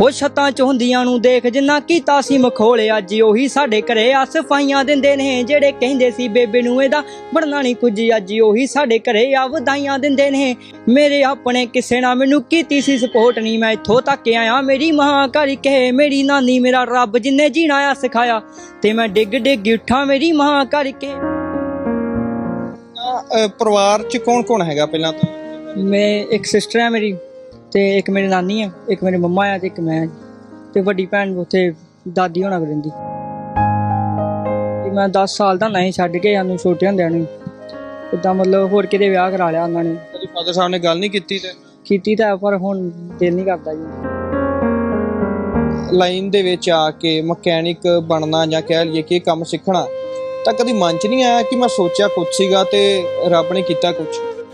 ਹੋ ਛੱਤਾਂ ਚ ਹੁੰਦੀਆਂ ਨੂੰ ਦੇਖ ਜਿੰਨਾ ਕੀਤਾ ਸੀ ਮਖੋਲੇ ਅੱਜ ਉਹੀ ਸਾਡੇ ਘਰੇ ਆ ਸਫਾਈਆਂ ਦਿੰਦੇ ਨੇ ਜਿਹੜੇ ਕਹਿੰਦੇ ਸੀ ਬੇਬੇ ਨੂੰ ਇਹਦਾ ਬਣਨਾ ਨਹੀਂ ਕੁਝ ਅੱਜ ਉਹੀ ਸਾਡੇ ਘਰੇ ਆ ਵਧਾਈਆਂ ਦਿੰਦੇ ਨੇ। ਮੇਰੇ ਆਪਣੇ ਕਿਸੇ ਨਾ ਮੈਨੂੰ ਕੀਤੀ ਸੀ ਸਪੋਰਟ ਨਹੀਂ ਮੈਂ ਇੱਥੋਂ ਤੱਕ ਆਇਆ ਮੇਰੀ ਮਾਂ ਘਰ ਕਹੇ ਮੇਰੀ ਨਾਨੀ ਮੇਰਾ ਰੱਬ ਜਿੰਨੇ ਜੀਣਾ ਆ ਸਿਖਾਇਆ। ਤੇ ਮੈਂ ਡਿੱਗ ਡਿੱਗ ਉੱਠਾਂ ਮੇਰੀ ਮਾਂ ਘਰ ਕੇ ਪਰਿਵਾਰ ਚ ਕੌਣ ਕੌਣ ਹੈਗਾ ਪਹਿਲਾਂ ਤਾਂ? ਮੈਂ ਇੱਕ ਸਿਸਟਰ ਹੈ ਮੇਰੀ। ਤੇ ਇੱਕ ਮੇਰੀ ਨਾਨੀ ਹੈ ਇੱਕ ਮੇਰੀ ਮੰਮਾ ਹੈ ਤੇ ਇੱਕ ਮੈਂ। ਤੇ ਵੱਡੀ ਭੈਣ ਉੱਥੇ ਦਾਦੀ ਹੋਣਾ ਰਹਿੰਦੀ। ਤੇ ਮੈਂ 10 ਸਾਲ ਦਾ ਨਹੀਂ ਛੱਡ ਕੇ ਸਾਨੂੰ ਛੋਟੇ ਹੁੰਦਿਆਂ ਨੂੰ ਇਦਾਂ ਮਤਲਬ ਹੋਰ ਕਿਤੇ ਵਿਆਹ ਕਰਾ ਲਿਆ ਉਹਨਾਂ ਨੇ। ਕਦੀ ਫਾਦਰ ਸਾਹਿਬ ਨੇ ਗੱਲ ਨਹੀਂ ਕੀਤੀ ਤੇ? ਕੀਤੀ ਤਾਂ ਪਰ ਹੁਣ ਦਿਲ ਨਹੀਂ ਕਰਦਾ ਜੀ। ਲਾਈਨ ਦੇ ਵਿੱਚ ਆ ਕੇ ਮਕੈਨਿਕ ਬਣਨਾ ਜਾਂ ਕਹਿ ਲਈਏ ਕਿ ਇਹ ਕੰਮ ਸਿੱਖਣਾ ਤਾਂ ਕਦੀ ਮਨ ਚ ਨਹੀਂ ਆਇਆ ਕਿ ਮੈਂ ਸੋਚਿਆ ਕੁਝ ਸੀਗਾ ਤੇ ਰੱਬ ਨੇ ਕੀਤਾ ਕੁਝ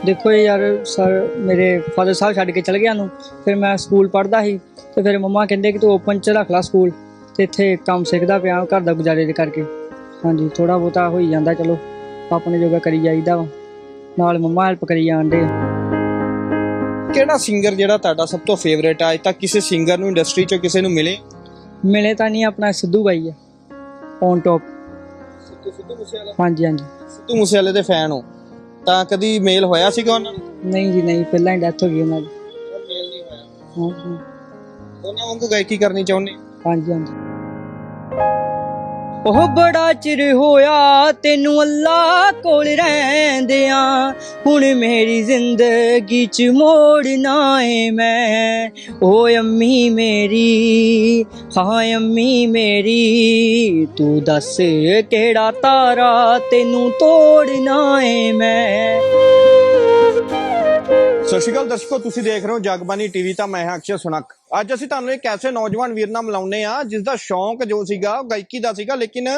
ਦੇਖੋ ਯਾਰ ਸਰ ਮੇਰੇ ਫਾਦਰ ਸਾਹਿਬ ਛੱਡ ਕੇ ਚਲੇ ਗਿਆ ਨੂੰ ਫਿਰ ਮੈਂ ਸਕੂਲ ਪੜ੍ਹਦਾ ਸੀ ਤੇ ਫਿਰ ਮੰਮਾ ਕਹਿੰਦੇ ਕਿ ਤੂੰ ਓਪਨ ਚ ਰੱਖ ਲੈ ਸਕੂਲ ਤੇ ਇੱਥੇ ਕੰਮ ਸਿੱਖਦਾ ਪਿਆ ਘਰ ਦਾ ਗੁਜ਼ਾਰੇ ਦੇ ਕਰਕੇ। ਹਾਂਜੀ ਥੋੜਾ ਬਹੁਤਾ ਹੋਈ ਜਾਂਦਾ ਚਲੋ ਆਪਣੇ ਜੋਗਾ ਕਰੀ ਜਾਈਦਾ ਵਾ। ਨਾਲ ਮੰਮਾ ਹੈਲਪ ਕਰੀ ਜਾਂਦੇ ਕਿਹੜਾ ਸਿੰਗਰ ਜਿਹੜਾ ਤੁਹਾਡਾ ਸਭ ਤੋਂ ਫੇਵਰੇਟ ਆ? ਅੱਜ ਤੱਕ ਕਿਸੇ ਸਿੰਗਰ ਨੂੰ ਇੰਡਸਟਰੀ ਚੋਂ ਕਿਸੇ ਨੂੰ ਮਿਲੇ? ਮਿਲੇ ਤਾਂ ਨਹੀਂ ਆਪਣਾ ਸਿੱਧੂ ਬਾਈ ਹੈ ਔਨ ਟੌਪ ਸਿੱਧੂ ਸਿੱਧੂ ਮੂਸੇਵਾਲਾ? ਹਾਂਜੀ ਹਾਂਜੀ। ਸਿੱਧੂ ਮੂਸੇਵਾਲੇ ਦੇ ਫੈਨ ਹੋ? ਤਾਂ ਕਦੀ ਮੇਲ ਹੋਇਆ ਸੀਗਾ ਉਹਨਾਂ ਨਾਲ ਨਹੀਂ ਜੀ ਨਹੀਂ ਪਹਿਲਾਂ ਹੀ ਡੈਥ ਹੋ ਗਈ ਉਹਨਾਂ ਦੀ। ਮੇਲ ਨਹੀਂ ਹੋਇਆ। ਹਾਂਜੀ ਉਹਨਾਂ ਵਾਂਗੂ ਗਾਇਕੀ ਕਰਨੀ ਚਾਹੁੰਦੇ? ਹਾਂਜੀ ਹਾਂਜੀ। ਉਹ ਬੜਾ ਚਿਰ ਹੋਇਆ ਤੈਨੂੰ ਅੱਲਾ ਕੋਲ ਰਹਿੰਦਿਆਂ। ਹੁਣ ਮੇਰੀ ਜ਼ਿੰਦਗੀ ਚ ਮੋੜਨਾ ਏ ਮੈਂ। ਓ ਅੰਮੀ ਮੇਰੀ, ਹਾਂ ਅੰਮੀ ਮੇਰੀ, ਤੂੰ ਦੱਸ ਕਿਹੜਾ ਤਾਰਾ ਤੈਨੂੰ ਤੋੜਨਾ ਏ ਮੈਂ। ਸਤਿ ਸ਼੍ਰੀ ਅਕਾਲ ਦਰਸ਼ਕੋ ਤੁਸੀਂ ਦੇਖ ਰਹੇ ਹੋ ਜਗਬਾਨੀ ਟੀਵੀ ਤਾਂ ਮੈਂ ਹਾਂ ਅਕਸ਼ੇ ਸੁਨਕ ਅੱਜ ਅਸੀਂ ਤੁਹਾਨੂੰ ਇੱਕ ਐਸੇ ਨੌਜਵਾਨ ਵੀਰ ਨਾਲ ਮਿਲਾਉਂਦੇ ਆ ਜਿਸ ਦਾ ਸ਼ੌਂਕ ਜੋ ਸੀਗਾ ਉਹ ਗਾਇਕੀ ਦਾ ਸੀਗਾ ਲੇਕਿਨ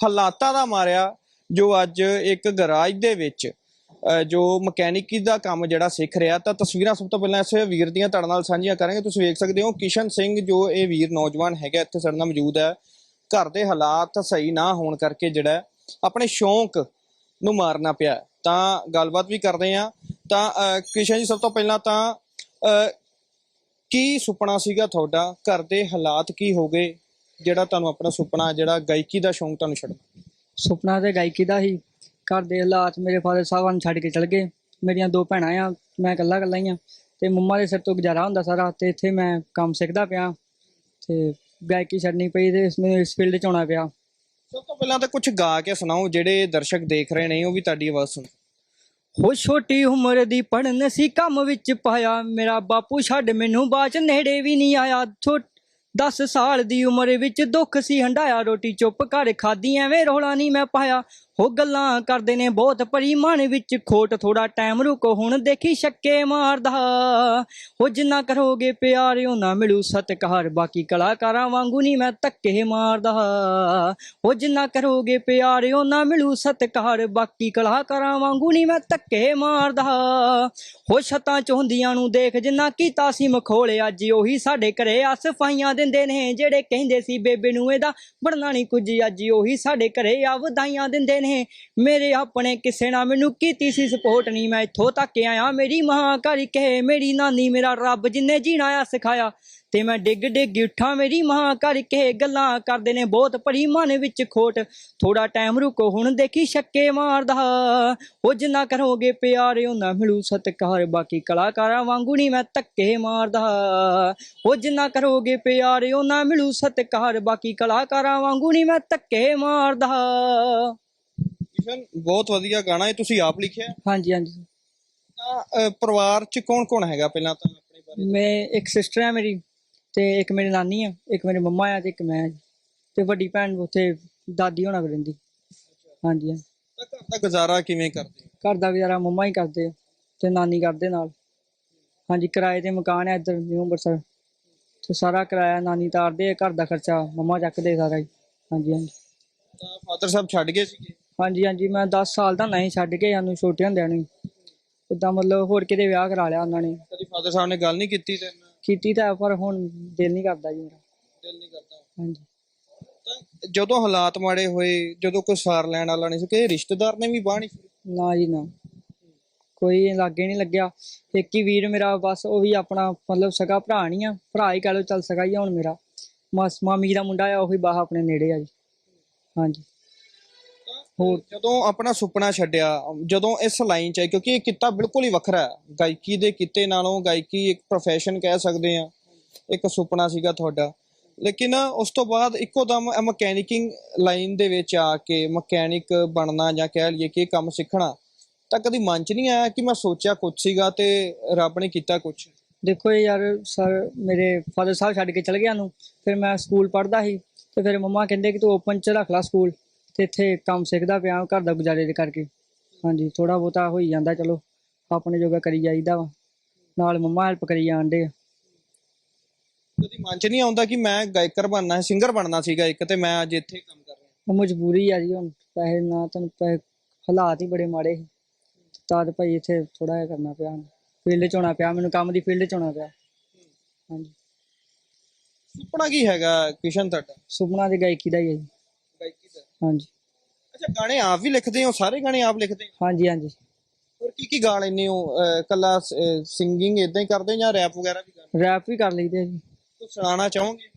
ਹਾਲਾਤਾਂ ਦਾ ਮਾਰਿਆ ਜੋ ਅੱਜ ਇੱਕ ਗਰਾਜ ਦੇ ਵਿੱਚ ਅਹ, ਜੋ ਮਕੈਨਿਕੀ ਦਾ ਕੰਮ ਜਿਹੜਾ ਸਿੱਖ ਰਿਹਾ ਤਾਂ ਤਸਵੀਰਾਂ ਸਭ ਤੋਂ ਪਹਿਲਾਂ ਇਸ ਵੀਰ ਦੀਆਂ ਤੁਹਾਡੇ ਨਾਲ ਸਾਂਝੀਆਂ ਕਰਾਂਗੇ। ਤੁਸੀਂ ਵੇਖ ਸਕਦੇ ਹੋ ਕਿਸ਼ਨ ਸਿੰਘ ਜੋ ਇਹ ਵੀਰ ਨੌਜਵਾਨ ਹੈਗਾ ਇੱਥੇ ਸਾਡੇ ਨਾਲ ਮੌਜੂਦ ਹੈ। ਘਰ ਦੇ ਹਾਲਾਤ ਸਹੀ ਨਾ ਹੋਣ ਕਰਕੇ ਜਿਹੜਾ ਹੈ, ਆਪਣੇ ਸ਼ੌਂਕ ਨੂੰ ਮਾਰਨਾ ਪਿਆ। ਤਾਂ ਗੱਲਬਾਤ ਵੀ ਕਰਦੇ ਆ ਤਾਂ ਕਿਸ਼ਨ ਜੀ ਸਭ ਤੋਂ ਪਹਿਲਾਂ ਤਾਂ ਕੀ ਸੁਪਨਾ ਸੀਗਾ ਤੁਹਾਡਾ? ਘਰ ਦੇ ਹਾਲਾਤ ਕੀ ਹੋ ਗਏ? ਜਿਹੜਾ ਤੁਹਾਨੂੰ ਆਪਣਾ ਸੁਪਨਾ ਜਿਹੜਾ ਗਾਇਕੀ ਦਾ ਸ਼ੌਂਕ ਤੁਹਾਨੂੰ ਛੱਡ ਸੁਪਨਾ ਤੇ ਗਾਇਕੀ ਦਾ ਹੀ। ਘਰ ਦੇ ਹਾਲਾਤ ਮੇਰੇ ਫਾਦਰ ਸਾਹਿਬ ਨੂੰ ਛੱਡ ਕੇ ਚਲ ਗਏ। ਮੇਰੀਆਂ ਦੋ ਭੈਣਾਂ ਆ ਮੈਂ ਇਕੱਲਾ ਇਕੱਲਾ ਹੀ ਆ। ਤੇ ਮੰਮਾ ਦੇ ਸਿਰ ਤੋਂ ਗੁਜ਼ਾਰਾ ਹੁੰਦਾ ਸਾਰਾ ਤੇ ਇੱਥੇ ਮੈਂ ਕੰਮ ਸਿੱਖਦਾ ਪਿਆ। ਤੇ ਗਾਇਕੀ ਛੱਡਣੀ ਪਈ ਤੇ ਇਸ ਮੈਨੂੰ ਇਸ ਫੀਲਡ 'ਚ ਆਉਣਾ ਪਿਆ। ਸਭ ਤੋਂ ਪਹਿਲਾਂ ਤਾਂ ਕੁਝ ਗਾ ਕੇ ਸੁਣਾਓ ਜਿਹੜੇ ਦਰਸ਼ਕ ਦੇਖ ਰਹੇ ਨੇ ਉਹ ਵੀ ਤੁਹਾਡੀ ਆਵਾਜ਼ ਸੁਣ। ਹੋ ਛੋਟੀ ਉਮਰ ਦੀ ਪੜਨ ਸੀ ਕੰਮ ਵਿੱਚ ਪਾਇਆ। ਮੇਰਾ ਬਾਪੂ ਛੱਡ ਮੈਨੂੰ ਬਾਅਦ ਚ ਨੇੜੇ ਵੀ ਨਹੀਂ ਆਇਆ। ਛੋਟ 10 ਸਾਲ ਦੀ ਉਮਰ ਵਿੱਚ ਦੁੱਖ ਸੀ। ਹੰਡਾਇਆ ਰੋਟੀ ਚੁੱਪ ਘਰ ਖਾਦੀ ਐਵੇਂ ਰੋਲਾ ਨਹੀਂ ਮੈਂ ਪਾਇਆ। ਉਹ ਗੱਲਾਂ ਕਰਦੇ ਨੇ ਬਹੁਤ ਭਰੀ ਮਨ ਵਿੱਚ। ਖੋਟ ਥੋੜਾ ਟਾਈਮ ਰੁਕੋ, ਹੁਣ ਦੇਖੀ ਛੱਕੇ ਮਾਰਦਾ। ਹੋ ਜਿੰਨਾ ਕਰੋਗੇ ਪਿਆਰ ਉਹਨਾਂ ਮਿਲੂ ਸਤਿਕਾਰ। ਬਾਕੀ ਕਲਾਕਾਰਾਂ ਵਾਂਗੂ ਨਹੀਂ ਮੈਂ ਧੱਕੇ ਮਾਰਦਾ। ਹੋ ਜਿੰਨਾ ਕਰੋਗੇ ਪਿਆਰ ਉਹਨਾਂ ਮਿਲੂ ਸਤਿਕਾਰ। ਬਾਕੀ ਕਲਾਕਾਰਾਂ ਵਾਂਗੂ ਨਹੀਂ ਮੈਂ ਧੱਕੇ ਮਾਰਦਾ। ਹੋ ਛੱਤਾਂ ਚ ਹੁੰਦੀਆਂ ਨੂੰ ਦੇਖ, ਜਿੰਨਾ ਕੀਤਾ ਸੀ ਮਖੋਲੇ, ਅੱਜ ਉਹੀ ਸਾਡੇ ਘਰੇ ਆ ਸਫਾਈਆਂ ਦਿੰਦੇ ਨੇ। ਜਿਹੜੇ ਕਹਿੰਦੇ ਸੀ ਬੇਬੇ ਨੂੰ ਇਹਦਾ ਬਣਨਾ ਨਹੀਂ ਕੁਝ, ਅੱਜ ਉਹੀ ਸਾਡੇ ਘਰੇ ਆ ਵਧਾਈਆਂ ਦਿੰਦੇ ਨੇ। ਮੇਰੇ ਆਪਣੇ ਕਿਸੇ ਨਾ ਮੈਨੂੰ ਕੀਤੀ ਸੀ ਸਪੋਰਟ ਨਹੀਂ। ਮੈਂ ਇੱਥੋਂ ਤੱਕ ਆਇਆ। ਮੇਰੀ ਮਾਂ ਘਰ ਕਹੇ, ਮੇਰੀ ਨਾਨੀ ਮੇਰਾ ਰੱਬ ਜਿੰਨੇ ਜੀਣਾ ਆ ਸਿਖਾਇਆ। ਤੇ ਮੈਂ ਡਿੱਗ ਡਿੱਗ ਉੱਠਾਂ। ਮੇਰੀ ਮਾਂ ਘਰ ਕਹੇ, ਗੱਲਾਂ ਕਰਦੇ ਨੇ ਬਹੁਤ ਭਰੀ ਮਨ ਵਿੱਚ ਖੋਟ। ਥੋੜਾ ਟਾਈਮ ਰੁਕੋ, ਹੁਣ ਦੇਖੀ ਛੱਕੇ ਮਾਰਦਾ। ਉਹ ਜਿੰਨਾ ਕਰੋਗੇ ਪਿਆਰ ਉਹਨਾਂ ਮਿਲੂ ਸਤਿਕਾਰ। ਬਾਕੀ ਕਲਾਕਾਰਾਂ ਵਾਂਗੂ ਨਹੀਂ ਮੈਂ ਧੱਕੇ ਮਾਰਦਾ। ਉਹ ਜਿੰਨਾ ਕਰੋਗੇ ਪਿਆਰ ਉਹਨਾਂ ਮਿਲੂ ਸਤਿਕਾਰ। ਬਾਕੀ ਕਲਾਕਾਰਾਂ ਵਾਂਗੂ ਨਹੀਂ ਮੈਂ ਧੱਕੇ ਮਾਰਦਾ। ਕਿਸ਼ਨ ਬਹੁਤ ਵਧੀਆ ਗਾਣਾ ਹੈ ਤੁਸੀਂ ਆਪ ਲਿਖਿਆ ਹੈ। ਹਾਂਜੀ ਹਾਂਜੀ। ਤਾਂ ਪਰਿਵਾਰ ਚ ਕੌਣ ਕੌਣ ਹੈਗਾ ਪਹਿਲਾਂ ਤਾਂ ਆਪਣੇ ਬਾਰੇ? ਮੈਂ ਇੱਕ ਸਿਸਟਰ ਹੈ ਮੇਰੀ ਤੇ ਇੱਕ ਮੇਰੀ ਨਾਨੀ ਹੈ ਇੱਕ ਮੇਰੀ ਮੰਮਾ ਹੈ ਤੇ ਇੱਕ ਮੈਂ ਜੀ। ਤੇ ਵੱਡੀ ਭੈਣ ਉੱਥੇ ਦਾਦੀ ਹੋਣਾ ਕੋਲ ਰਹਿੰਦੀ। ਹਾਂਜੀ ਹਾਂਜੀ। ਤਾਂ ਘਰ ਦਾ ਗੁਜ਼ਾਰਾ ਕਿਵੇਂ ਕਰਦੇ? ਘਰ ਦਾ ਗੁਜ਼ਾਰਾ ਮੰਮਾ ਹੀ ਕਰਦੇ ਆ ਤੇ ਨਾਨੀ ਕਰਦੇ ਨਾਲ। ਹਾਂਜੀ ਕਿਰਾਏ ਤੇ ਮਕਾਨ ਹੈ ਇੱਧਰ ਨਿਊ ਅੰਮ੍ਰਿਤਸਰ। ਤੇ ਸਾਰਾ ਕਿਰਾਇਆ ਨਾਨੀ ਤਾਰਦੇ ਆ ਘਰ ਦਾ ਖਰਚਾ ਮੰਮਾ ਚੱਕਦੇ ਸਾਰਾ ਹੀ। ਹਾਂਜੀ ਹਾਂਜੀ। ਤਾਂ ਫਾਦਰ ਸਾਹਿਬ ਛੱਡ ਗਏ ਸੀਗੇ? ਹਾਂਜੀ ਹਾਂਜੀ ਮੈਂ 10 ਸਾਲ ਦਾ ਨਹੀਂ ਛੱਡ ਕੇ ਸਾਨੂੰ ਛੋਟੇ ਹੁੰਦਿਆਂ ਨੂੰ ਇਦਾਂ ਮਤਲਬ ਹੋਰ ਕਿਤੇ ਵਿਆਹ ਕਰਾ ਲਿਆ ਉਹਨਾਂ ਨੇ। ਕਦੀ ਫਾਦਰ ਸਾਹਿਬ ਨੇ ਗੱਲ ਨਹੀਂ ਕੀਤੀ ਤੇ ਕੀਤੀ ਤਾਂ ਹੈ, ਪਰ ਹੁਣ ਦਿਲ ਨਹੀਂ ਕਰਦਾ ਜੀ ਮੇਰਾ। ਦਿਲ ਨਹੀਂ ਕਰਦਾ। ਹਾਂਜੀ। ਤਾਂ ਜਦੋਂ ਹਾਲਾਤ ਮਾੜੇ ਹੋਏ ਜਦੋਂ ਕੋਈ ਸਾਰ ਲੈਣ ਵਾਲਾ ਨਹੀਂ ਸੀ ਕਿ ਰਿਸ਼ਤੇਦਾਰ ਨੇ ਵੀ ਬਾਹ ਨਹੀਂ ਫੜੀ। ਨਾ ਜੀ ਨਾ। ਕੋਈ ਲਾਗੇ ਨਹੀਂ ਲੱਗਿਆ। ਇੱਕ ਹੀ ਵੀਰ ਮੇਰਾ ਬਸ ਉਹ ਵੀ ਆਪਣਾ ਮਤਲਬ ਸਗਾ ਭਰਾ ਨਹੀਂ ਆ। ਭਰਾ ਹੀ ਕਹ ਲਓ ਚੱਲ ਸਗਾ ਹੀ ਆ ਹੁਣ ਮੇਰਾ। ਮਾਸ ਮਾਮੀ ਦਾ ਮੁੰਡਾ ਆ ਉਹ ਵੀ ਬਾਹ ਆਪਣੇ ਨੇੜੇ ਆ ਜੀ। ਹਾਂਜੀ। ਹੋਰ ਜਦੋਂ ਆਪਣਾ ਸੁਪਨਾ ਛੱਡਿਆ, ਜਦੋਂ ਇਸ ਲਾਈਨ 'ਚ ਆਏ, ਕਿਉਂਕਿ ਇਹ ਕਿੱਤਾ ਬਿਲਕੁਲ ਹੀ ਵੱਖਰਾ ਹੈ। ਗਾਇਕੀ ਦੇ ਕਿੱਤੇ ਨਾਲੋਂ ਗਾਇਕੀ ਇੱਕ ਪ੍ਰੋਫੈਸ਼ਨ ਕਹਿ ਸਕਦੇ ਆ ਇੱਕ ਸੁਪਨਾ ਸੀਗਾ ਤੁਹਾਡਾ। ਲੇਕਿਨ ਉਸ ਤੋਂ ਬਾਅਦ ਇੱਕੋ ਦਮ ਮਕੈਨਿਕਿੰਗ ਲਾਈਨ ਦੇ ਵਿੱਚ ਆ ਕੇ ਮਕੈਨਿਕ ਬਣਨਾ ਜਾਂ ਕਹਿ ਲਈਏ ਕਿ ਇਹ ਕੰਮ ਸਿੱਖਣਾ, ਤਾਂ ਕਦੀ ਮਨ 'ਚ ਨਹੀਂ ਆਇਆ ਕਿ ਮੈਂ ਸੋਚਿਆ ਕੁਝ ਸੀਗਾ ਤੇ ਰੱਬ ਨੇ ਕੀਤਾ ਕੁਝ ਦੇਖੋ ਯਾਰ ਸਰ, ਮੇਰੇ ਫਾਦਰ ਸਾਹਿਬ ਛੱਡ ਕੇ ਚਲ ਗਿਆ ਨੂੰ ਫਿਰ ਮੈਂ ਸਕੂਲ ਪੜ੍ਹਦਾ ਸੀ, ਤੇ ਫਿਰ ਮੰਮਾ ਕਹਿੰਦੇ ਕਿ ਤੂੰ ਓਪਨ ਚ ਰੱਖ ਲੈ ਸਕੂਲ ਤੇ ਇੱਥੇ ਕੰਮ ਸਿੱਖਦਾ ਪਿਆ ਘਰ ਦਾ ਗੁਜ਼ਾਰੇ ਦੇ ਕਰਕੇ। ਹਾਂਜੀ ਥੋੜਾ ਬਹੁਤਾ ਹੋਈ ਜਾਂਦਾ ਚਲੋ ਆਪਣੇ ਜੋਗਾ ਕਰੀ ਜਾਈਦਾ ਵਾ। ਨਾਲ ਮੰਮਾ ਹੈਲਪ ਕਰੀ ਜਾਂਦੇ ਆ। ਕਦੀ ਮਨ 'ਚ ਨਹੀਂ ਆਉਂਦਾ ਕਿ ਮੈਂ ਗਾਇਕਰ ਬਣਨਾ ਹੈ ਸਿੰਗਰ ਬਣਨਾ ਸੀਗਾ ਇੱਕ ਤੇ ਮੈਂ ਅੱਜ ਇੱਥੇ ਕੰਮ ਕਰ ਰਿਹਾ। ਉਹ ਮਜਬੂਰੀ ਆ ਜੀ ਹੁਣ ਪੈਸੇ ਨਾ ਤੁਹਾਨੂੰ ਪੈਸੇ ਹਾਲਾਤ ਹੀ ਬੜੇ ਮਾੜੇ ਸੀ। ਤਦ ਭਾਈ ਇੱਥੇ ਥੋੜਾ ਜਿਹਾ ਕਰਨਾ ਪਿਆ ਫੀਲਡ ਚ ਹੋਣਾ ਪਿਆ ਮੈਨੂੰ ਕੰਮ ਦੀ ਫੀਲਡ ਚ ਹੋਣਾ ਪਿਆ। ਹਾਂਜੀ। ਸੁਪਨਾ ਕੀ ਹੈਗਾ ਕਿਸ਼ਨ ਤੁਹਾਡਾ? ਸੁਪਨਾ ਤੇ ਗਾਇਕੀ ਦਾ ਹੀ ਹੈ ਜੀ। ਗਾਇਕੀ ਦਾ। ਹਾਂਜੀ। ਅੱਛਾ ਗਾਣੇ ਆਪ ਵੀ ਲਿਖਦੇ ਹੋ? ਸਾਰੇ ਗਾਣੇ ਆਪ ਲਿਖਦੇ ਹੋ? ਹਾਂਜੀ ਹਾਂਜੀ। ਹੋਰ ਕੀ ਕੀ ਗਾ ਲੈਂਦੇ ਹੋ ਅਹ ਕੱਲਾ ਸਿੰਗਿੰਗ ਇਦਾਂ ਹੀ ਕਰਦੇ ਹੋ ਜਾਂ ਰੈਪ ਵਗੈਰਾ ਵੀ ਕਰਦੇ? ਰੈਪ ਵੀ ਕਰ ਲਈਦੇ ਆ ਜੀ। ਸੁਣਾਉਣਾ ਚਾਹੋਗੇ?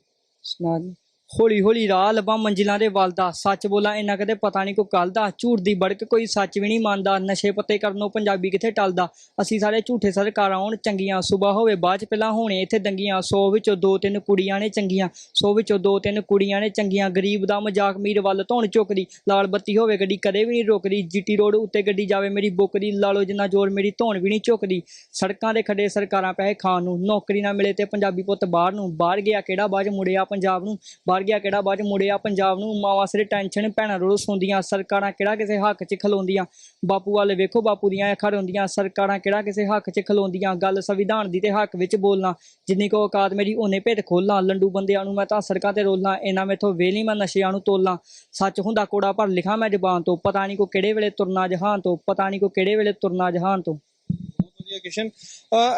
ਸੁਣਾ ਦੀ ਹੌਲੀ ਹੌਲੀ ਰਾਹ ਲੱਭਾਂ ਮੰਜ਼ਿਲਾਂ ਦੇ ਵੱਲ ਦਾ। ਸੱਚ ਬੋਲਾਂ, ਇੰਨਾ ਕਦੇ ਪਤਾ ਨਹੀਂ ਕੋਈ ਕੱਲ ਦਾ। ਝੂਠ ਦੀ ਬੜਕ ਕੋਈ ਸੱਚ ਵੀ ਨਹੀਂ ਮੰਨਦਾ। ਨਸ਼ੇ ਪੱਤੇ ਕਰਨੋਂ ਪੰਜਾਬੀ ਕਿੱਥੇ ਟਲਦਾ? ਅਸੀਂ ਸਾਰੇ ਝੂਠੇ ਸਰਕਾਰਾਂ ਆਉਣ, ਚੰਗੀਆਂ ਸਵੇਰ ਹੋਵੇ, ਬਾਅਦ ਚ ਪਹਿਲਾਂ ਹੋਣੇ ਇੱਥੇ ਦੰਗੀਆਂ। 100 ਵਿੱਚੋਂ ਦੋ ਤਿੰਨ ਕੁੜੀਆਂ ਨੇ ਚੰਗੀਆਂ 100 ਵਿੱਚੋਂ ਦੋ ਤਿੰਨ ਕੁੜੀਆਂ ਨੇ ਚੰਗੀਆਂ। ਗਰੀਬ ਦਾ ਮਜ਼ਾਕ ਮੀਰ ਵੱਲ ਧੌਣ ਝੁਕਦੀ ਲਾਲ ਬੱਤੀ ਹੋਵੇ ਗੱਡੀ ਕਦੇ ਵੀ ਨਹੀਂ ਰੁਕਦੀ। ਜੀਟੀ ਰੋਡ ਉੱਤੇ ਗੱਡੀ ਜਾਵੇ ਮੇਰੀ ਬੁੱਕ ਦੀ, ਲਾ ਲਓ ਜਿੰਨਾ ਜ਼ੋਰ ਮੇਰੀ ਧੌਣ ਵੀ ਨਹੀਂ ਝੁਕਦੀ ਸੜਕਾਂ ਦੇ ਖੱਡੇ ਸਰਕਾਰਾਂ ਪੈਸੇ ਖਾਣ ਨੂੰ, ਨੌਕਰੀ ਨਾ ਮਿਲੇ ਤੇ ਪੰਜਾਬੀ ਪੁੱਤ ਬਾਹਰ ਨੂੰ। ਬਾਹਰ ਗਿਆ ਕਿਹੜਾ ਬਾਜ਼ ਮੁੜਿਆ ਪੰਜਾਬ ਨੂੰ? ਬਾਹਰ ਗਿਆ ਕਿਹੜਾ? ਬਾਅਦ ਮੁੜਿਆ ਪੰਜਾਬ ਨੂੰ। ਮਾਵਾਂ ਸਿਰ ਟੈਨਸ਼ਨ, ਭੈਣਾਂ ਰੋਲ ਸੁਣਦੀਆਂ ਸਰਕਾਰਾਂ ਕਿਹੜਾ ਕਿਸੇ ਹੱਕ 'ਚ ਖਲੋਂਦੀਆਂ? ਬਾਪੂ ਵਾਲੇ ਵੇਖੋ, ਬਾਪੂ ਦੀਆਂ ਅੱਖਾਂ ਰੋਂਦੀਆਂ। ਸਰਕਾਰਾਂ ਕਿਹੜਾ ਕਿਸੇ ਹੱਕ 'ਚ ਖਲੋਂਦੀਆਂ? ਗੱਲ ਸੰਵਿਧਾਨ ਦੀ ਤੇ ਹੱਕ ਵਿੱਚ ਬੋਲਣਾ। ਜਿੰਨੀ ਕੋ ਔਕਾਤ ਮੇਰੀ ਉਹਨੇ ਭੇਦ ਖੋਲਾਂ। ਲੰਡੂ ਬੰਦਿਆਂ ਨੂੰ ਮੈਂ ਤਾਂ ਸੜਕਾਂ ਤੇ ਰੋਲਾਂ ਇਹਨਾਂ ਮੈਥੋਂ ਵੇਲੀ ਮੈਂ ਨਸ਼ਿਆਂ ਨੂੰ ਤੋਲਾਂ। ਸੱਚ ਹੁੰਦਾ ਕੋੜਾ ਪਰ ਲਿਖਾਂ ਮੈਂ ਜ਼ਬਾਨ ਤੋਂ। ਪਤਾ ਨਹੀਂ ਕੋ ਕਿਹੜੇ ਵੇਲੇ ਤੁਰਨਾ ਜਹਾਨ ਤੋਂ। ਪਤਾ ਨਹੀਂ ਕੋ ਕਿਹੜੇ ਵੇਲੇ ਤੁਰਨਾ ਜਹਾਨ ਤੋਂ। ਬਹੁਤ ਵਧੀਆ ਕਿਸ਼ਨ।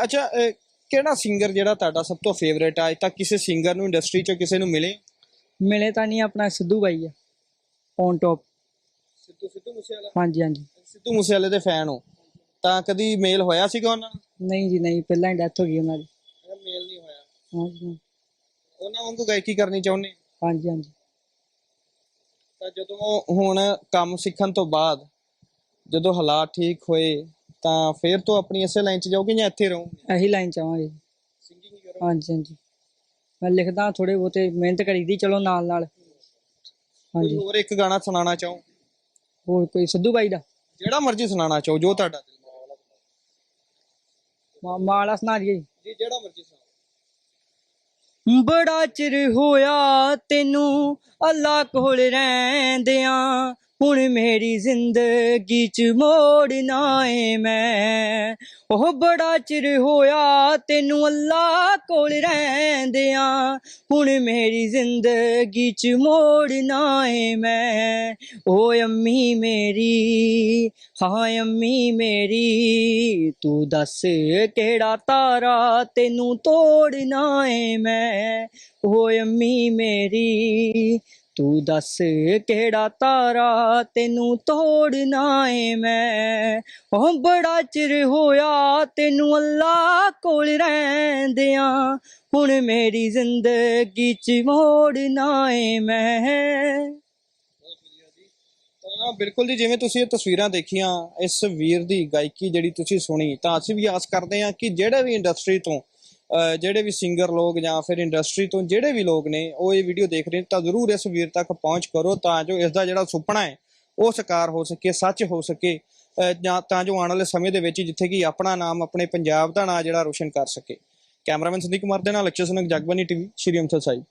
ਅੱਛਾ ਕਿਹੜਾ ਸਿੰਗਰ ਜਿਹੜਾ ਤੁਹਾਡਾ ਸਭ ਤੋਂ ਫੇਵਰੇਟ ਆ? ਅੱਜ ਤੱਕ ਕਿਸੇ ਸਿੰਗਰ ਨੂੰ ਇੰਡਸਟਰੀ 'ਚ ਕਿਸੇ ਨੂੰ ਮਿਲੇ? ਮਿਲੇ ਤਾਂ ਨਹੀਂ ਆਪਣਾ ਸਿੱਧੂ ਬਾਈ ਆ ਔਨ ਟੌਪ ਸਿੱਧੂ ਸਿੱਧੂ ਮੂਸੇਵਾਲਾ? ਹਾਂਜੀ ਹਾਂਜੀ। ਸਿੱਧੂ ਮੂਸੇਵਾਲੇ ਦੇ ਫੈਨ ਹੋ। ਤਾਂ ਕਦੀ ਮੇਲ ਹੋਇਆ ਸੀਗਾ ਉਹਨਾਂ ਨਾਲ? ਨਹੀਂ ਜੀ ਨਹੀਂ ਪਹਿਲਾਂ ਹੀ ਡੈਥ ਹੋ ਗਈ ਉਹਨਾਂ ਦੀ। ਮੇਲ ਨਹੀਂ ਹੋਇਆ। ਹਾਂਜੀ ਉਹਨਾਂ ਵਾਂਗੂ ਗਾਇਕੀ ਕਰਨੀ ਚਾਹੁੰਦੇ ਹਾਂਜੀ ਹਾਂਜੀ। ਤਾਂ ਜਦੋਂ ਹੁਣ ਕੰਮ ਸਿੱਖਣ ਤੋਂ ਬਾਅਦ ਜਦੋਂ ਹਾਲਾਤ ਠੀਕ ਹੋਏ ਤਾਂ ਫਿਰ ਤੋਂ ਆਪਣੀ ਇਸੇ ਲਾਈਨ 'ਚ ਜਾਓਗੇ ਜਾਂ ਇੱਥੇ ਰਹੋਗੇ? ਇਹੀ ਲਾਈਨ ਚਾਹਾਂਗੇ। ਸਿੰਗਿੰਗ ਕਰੋ ਹਾਂਜੀ ਹਾਂਜੀ। ਮੈਂ ਲਿਖਦਾ ਥੋੜੇ ਬਹੁਤੇ ਮਿਹਨਤ ਕਰੀਦੀ ਚਲੋ ਨਾਲ ਨਾਲ। ਹਾਂਜੀ। ਹੋਰ ਇੱਕ ਗਾਣਾ ਸੁਣਾਉਣਾ ਚਾਹੋ? ਹੋਰ ਕੋਈ ਸਿੱਧੂ ਬਾਈ ਦਾ? ਜਿਹੜਾ ਮਰਜ਼ੀ ਸੁਣਾਉਣਾ ਚਾਹੋ ਜੋ ਤੁਹਾਡਾ ਦਿਲ। ਮਾ- ਮਾਲਾ ਸੁਣਾ ਦਈਏ ਜੀ। ਜੀ ਜਿਹੜਾ ਮਰਜ਼ੀ ਸੁਣਾਓ। ਬੜਾ ਚਿਰ ਹੋਇਆ ਤੈਨੂੰ ਅੱਲਾ ਕੋਲ ਰਹਿੰਦਿਆਂ। ਹੁਣ ਮੇਰੀ ਜ਼ਿੰਦਗੀ ਚ ਮੋੜਨਾ ਏ ਮੈਂ। ਉਹ ਬੜਾ ਚਿਰ ਹੋਇਆ ਤੈਨੂੰ ਅੱਲਾ ਕੋਲ ਰਹਿੰਦਿਆਂ। ਹੁਣ ਮੇਰੀ ਜ਼ਿੰਦਗੀ ਚ ਮੋੜਨਾ ਏ ਮੈਂ। ਓ ਅੰਮੀ ਮੇਰੀ, ਹਾਂ ਅੰਮੀ ਮੇਰੀ, ਤੂੰ ਦੱਸ ਕਿਹੜਾ ਤਾਰਾ ਤੈਨੂੰ ਤੋੜਨਾ ਏ ਮੈਂ। ਓ ਅੰਮੀ ਮੇਰੀ ਤੂੰ ਦੱਸ ਕਿਹੜਾ ਤਾਰਾ ਤੈਨੂੰ ਤੋੜਨਾ ਏ ਮੈਂ? ਉਹ ਬੜਾ ਚਿਰ ਹੋਇਆ ਤੈਨੂੰ ਅੱਲਾ ਕੋਲ ਰਹਿੰਦਿਆਂ। ਹੁਣ ਮੇਰੀ ਜ਼ਿੰਦਗੀ ਚ ਮੋੜਨਾ ਏ ਮੈਂ। ਤਾਂ ਬਿਲਕੁਲ ਜੀ, ਜਿਵੇਂ ਤੁਸੀਂ ਇਹ ਤਸਵੀਰਾਂ ਦੇਖੀਆਂ, ਇਸ ਵੀਰ ਦੀ ਗਾਇਕੀ ਜਿਹੜੀ ਤੁਸੀਂ ਸੁਣੀ, ਤਾਂ ਅਸੀਂ ਵੀ ਆਸ ਕਰਦੇ ਹਾਂ ਕਿ ਜਿਹੜੇ ਵੀ ਇੰਡਸਟਰੀ ਤੋਂ ਜਿਹੜੇ ਵੀ ਸਿੰਗਰ ਲੋਕ ਜਾਂ ਫਿਰ ਇੰਡਸਟਰੀ ਤੋਂ ਜਿਹੜੇ ਵੀ ਲੋਕ ਨੇ, ਉਹ ਇਹ ਵੀਡੀਓ ਦੇਖ ਰਹੇ ਤਾਂ ਜ਼ਰੂਰ ਇਸ ਵੀਰ ਤੱਕ ਪਹੁੰਚ ਕਰੋ ਤਾਂ ਜੋ ਇਸ ਦਾ ਜਿਹੜਾ ਸੁਪਨਾ ਹੈ, ਉਹ ਸਾਕਾਰ ਹੋ ਸਕੇ, ਸੱਚ ਹੋ ਸਕੇ ਜਾਂ ਤਾਂ ਜੋ ਆਉਣ ਵਾਲੇ ਸਮੇਂ ਦੇ ਵਿੱਚ ਜਿੱਥੇ ਕਿ ਆਪਣਾ ਨਾਮ, ਆਪਣੇ ਪੰਜਾਬ ਦਾ ਨਾਮ ਜਿਹੜਾ ਰੋਸ਼ਨ ਕਰ ਸਕੇ। ਕੈਮਰਾਮੈਨ ਸੰਦੀਪ ਕੁਮਾਰ ਦੇ ਨਾਲ ਲਕਸ਼ੇ ਸੁਨਕ ਜਗਬਾਨੀ ਟੀਵੀ, ਸ਼੍ਰੀ ਅੰਮ੍ਰਿਤਸਰ ਸਾਹਿਬ।